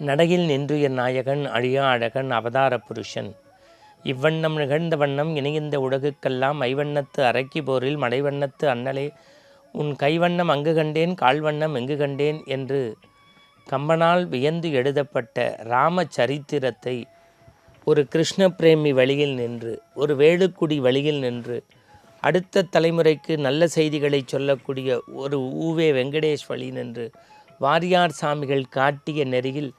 நடையில் என் நாயகன் அழியா அழகன் அவதார புருஷன். இவ்வண்ணம் நிகழ்ந்த வண்ணம் இணைந்த உலகுக்கெல்லாம் ஐவண்ணத்து அரக்கி போரில் மடைவண்ணத்து அண்ணலே. உன் கைவண்ணம் அங்கு கண்டேன் கால்வண்ணம் எங்கு கண்டேன் என்று கம்பனால் வியந்து எழுதப்பட்ட ராம சரித்திரத்தை ஒரு கிருஷ்ண பிரேமி வழியில் நின்று ஒரு வேலுக்குடி வழியில் நின்று அடுத்த தலைமுறைக்கு நல்ல செய்திகளை சொல்லக்கூடிய ஒரு ஊவே வெங்கடேஷ் வழி நின்று வாரியார் சாமிகள் காட்டிய நெறியில்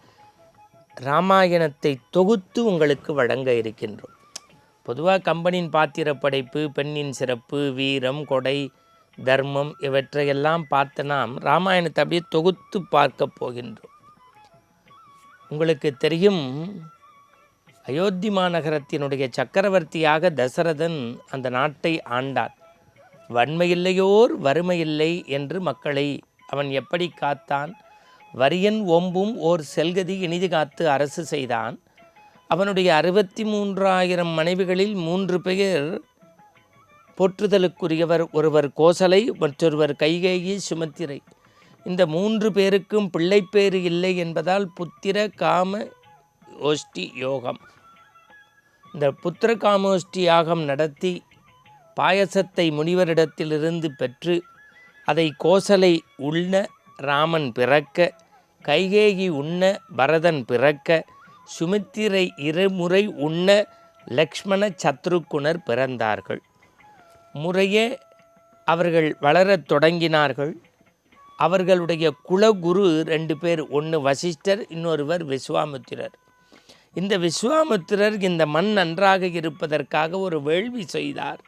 ராமாயணத்தை தொகுத்து உங்களுக்கு வழங்க இருக்கின்றோம். பொதுவாக கம்பனின் பாத்திர படைப்பு பெண்ணின் சிறப்பு வீரம் கொடை தர்மம் இவற்றையெல்லாம் பார்த்த நாம் ராமாயணத்தை அப்படியே தொகுத்து பார்க்க போகின்றோம். உங்களுக்கு தெரியும் அயோத்தி மாநகரத்தினுடைய சக்கரவர்த்தியாக தசரதன் அந்த நாட்டை ஆண்டான் வன்மையில்லையோர் வறுமையில்லை என்று மக்களை அவன் எப்படி காத்தான்? வரியன் ஒம்பும் ஓர் செல்கதி இனிது காத்து அரசு செய்தான். அவனுடைய அறுபத்தி மூன்றாயிரம் மனைவிகளில் மூன்று பேர் போற்றுதலுக்குரியவர் ஒருவர் கோசலை மற்றொருவர் கைகேயி சுமத்திரை. இந்த மூன்று பேருக்கும் பிள்ளைப்பேறு இல்லை என்பதால் புத்திர காம ஓஷ்டி யோகம். இந்த புத்திர காமோஷ்டி யாகம் நடத்தி பாயசத்தை முனிவரிடத்திலிருந்து பெற்று அதை கோசலை உள்ள ராமன் பிறக்க கைகேகி உண்ண பரதன் பிறக்க சுமித்திரை இருமுறை உண்ண லக்ஷ்மண சத்ருக்குணர் பிறந்தார்கள். முறையே அவர்கள் வளரத் தொடங்கினார்கள். அவர்களுடைய குலகுரு ரெண்டு பேர் ஒன்று வசிஷ்டர் இன்னொருவர் விஸ்வாமித்திரர். இந்த விஸ்வாமித்திரர் இந்த மண் நன்றாக இருப்பதற்காக ஒரு வேள்வி செய்தார்.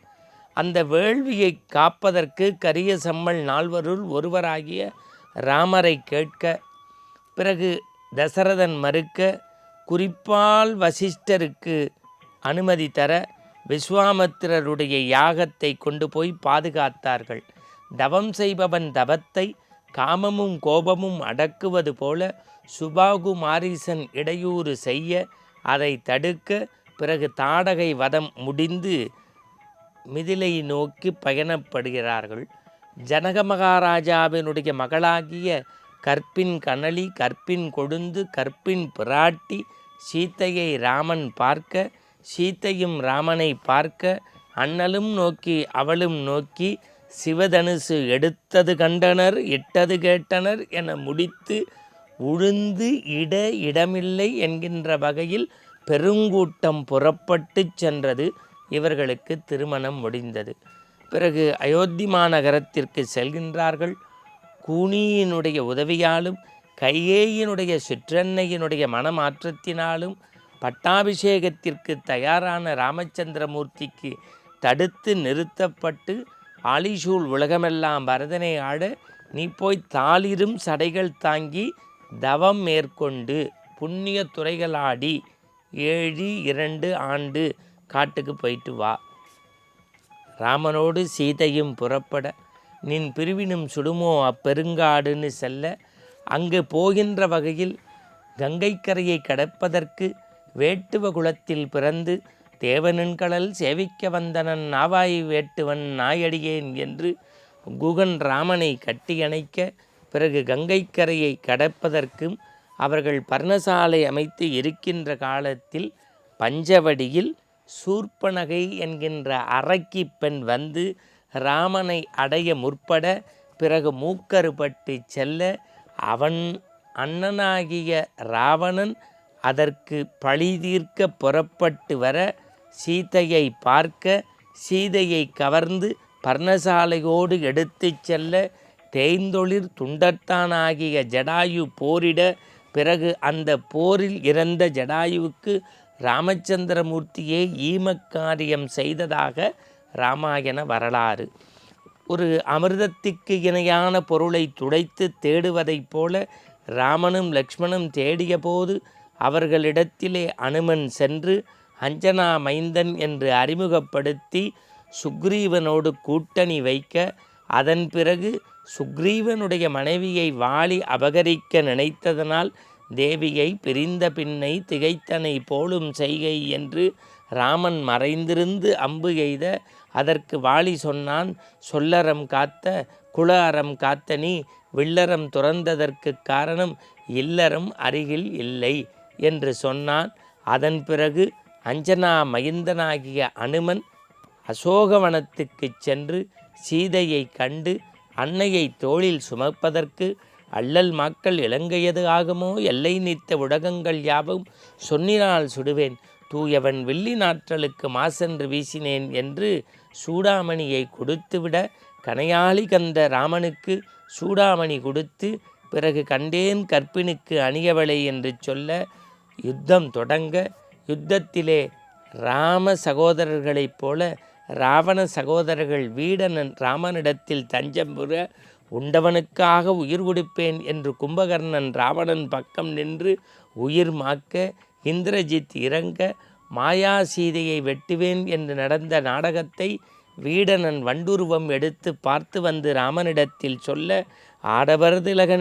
அந்த வேள்வியை காப்பதற்கு கரிய செம்மல் நால்வருள் ஒருவராகிய ராமரை கேட்க பிறகு தசரதன் மறுக்க குறிப்பால் வசிஷ்டருக்கு அனுமதி தர விஸ்வாமித்திரருடைய யாகத்தை கொண்டு போய் பாதுகாத்தார்கள். தவம் செய்பவன் தவத்தை காமமும் கோபமும் அடக்குவது போல சுபாகுமாரீசன் இடையூறு செய்ய அதை தடுக்க பிறகு தாடகை வதம் முடிந்து மிதிலை நோக்கி பயணப்படுகிறார்கள். ஜனக மகாராஜாவினுடைய மகளாகிய கற்பின் கனலி கற்பின் கொழுந்து கற்பின் பிராட்டி சீத்தையை ராமன் பார்க்க சீத்தையும் ராமனை பார்க்க அண்ணலும் நோக்கி அவளும் நோக்கி சிவதனுசு எடுத்தது கண்டனர் இட்டது கேட்டனர் என முடித்து உழுந்து இட இடமில்லை என்கின்ற வகையில் பெருங்கூட்டம் புறப்பட்டு சென்றது. இவர்களுக்கு திருமணம் முடிந்தது. பிறகு அயோத்தி மாநகரத்திற்கு செல்கின்றார்கள். கூனியினுடைய உதவியாலும் கையேயினுடைய சிற்றன்னையினுடைய மனமாற்றத்தினாலும் பட்டாபிஷேகத்திற்கு தயாரான ராமச்சந்திரமூர்த்திக்கு தடுத்து நிறுத்தப்பட்டு ஆலிசூல் உலகமெல்லாம் பரதனை ஆட நீ போய் தாளிரும் சடைகள் தாங்கி தவம் மேற்கொண்டு புண்ணிய துறைகளாடி ஏழு இரண்டு ஆண்டு காட்டுக்கு போயிட்டு வா. ராமனோடு சீதையும் புறப்பட நின் பிரிவினும் சுடுமோ அப்பெருங்காடுன்னு செல்ல அங்கு போகின்ற வகையில் கங்கைக்கரையை கடப்பதற்கு வேட்டுவ குலத்தில் பிறந்து தேவனின்கடல் சேவிக்க வந்தனன் நாவாய் வேட்டுவன் நாயடியேன் என்று குகன் ராமனை கட்டியணைக்க பிறகு கங்கைக்கரையை கடப்பதற்கும் அவர்கள் பர்ணசாலை அமைத்து இருக்கின்ற காலத்தில் பஞ்சவடியில் சூர்பனகை என்கின்ற அரக்கி பெண் வந்து ராமனை அடைய முற்பட பிறகு மூக்கறுபட்டு செல்ல அவன் அண்ணனாகிய ராவணன் அதற்கு பழி தீர்க்க புறப்பட்டு வர சீதையை பார்க்க சீதையை கவர்ந்து பர்ணசாலையோடு எடுத்துச் செல்ல தேய்ந்தொழிர் துண்டத்தானாகிய ஜடாயு போரிட பிறகு அந்த போரில் இறந்த ஜடாயுவுக்கு ராமச்சந்திரமூர்த்தியே ஈமக்காரியம் செய்ததாக ராமாயண வரலாறு. ஒரு அமிர்தத்திற்கு இணையான பொருளை துடைத்து தேடுவதைப் போல ராமனும் லக்ஷ்மணும் தேடியபோது அவர்களிடத்திலே அனுமன் சென்று அஞ்சனா மைந்தன் என்று அறிமுகப்படுத்தி சுக்ரீவனோடு கூட்டணி வைக்க அதன் பிறகு சுக்ரீவனுடைய மனைவியை வாளி அபகரிக்க நினைத்ததனால் தேவியை பிரிந்த பின்னை திகைத்தனை போலும் செய்கை என்று ராமன் மறைந்திருந்து அம்பு எய்த அதற்கு வாளி சொன்னான் சொல்லறம் காத்த குல அறம் காத்த நீ வில்லறம் துறந்ததற்கு காரணம் இல்லறம் அருகில் இல்லை என்று சொன்னான். அதன் பிறகு அஞ்சனா மகிந்தனாகிய அனுமன் அசோகவனத்துக்குச் சென்று சீதையை கண்டு அன்னையை தோளில் சுமப்பதற்கு அள்ளல் மாக்கள் இலங்கையது ஆகுமோ? எல்லை நீத்த உலகங்கள் யாவும் சொன்னினால் சுடுவேன். தூயவன் வெள்ளி நாற்றலுக்கு மாசென்று வீசினேன் என்று சூடாமணியை கொடுத்துவிட கனையாளி கந்த ராமனுக்கு சூடாமணி கொடுத்து பிறகு கண்டேன் கற்பினுக்கு அணியவளை என்று சொல்ல யுத்தம் தொடங்க யுத்தத்திலே ராம சகோதரர்களைப் போல ராவண சகோதரர்கள் வீடனன் ராமனிடத்தில் தஞ்சம் புற உண்டவனுக்காக உயிர் கொடுப்பேன் என்று கும்பகர்ணன் ராவணன் பக்கம் நின்று உயிர் மாக்க இந்திரஜித் இறங்க மாயா சீதையை வெட்டுவேன் என்று நடந்த நாடகத்தை வீடனன் வண்டுருவம் எடுத்து பார்த்து வந்து ராமனிடத்தில் சொல்ல ஆடவர் திலக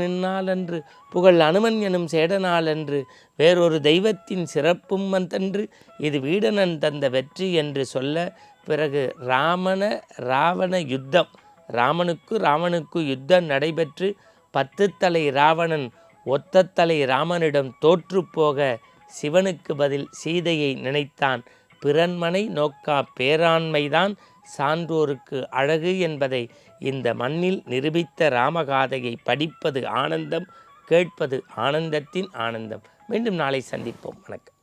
என்று புகழ் அனுமன் எனும் சேடனால் என்று வேறொரு தெய்வத்தின் சிறப்பும் வந்தன்று இது வீடனன் தந்த வெற்றி என்று சொல்ல பிறகு ராமன ராவண யுத்தம். ராமனுக்கு ராவனுக்கு யுத்தம் நடைபெற்று பத்து தலை ராவணன் ஒத்த தலை ராமனிடம் தோற்றுப்போக சிவனுக்கு பதில் சீதையை நினைத்தான். பிறன்மனை நோக்கா பேராண்மைதான் சான்றோருக்கு அழகு என்பதை இந்த மண்ணில் நிரூபித்த ராமகாதையை படிப்பது ஆனந்தம் கேட்பது ஆனந்தத்தின் ஆனந்தம். மீண்டும் நாளை சந்திப்போம். வணக்கம்.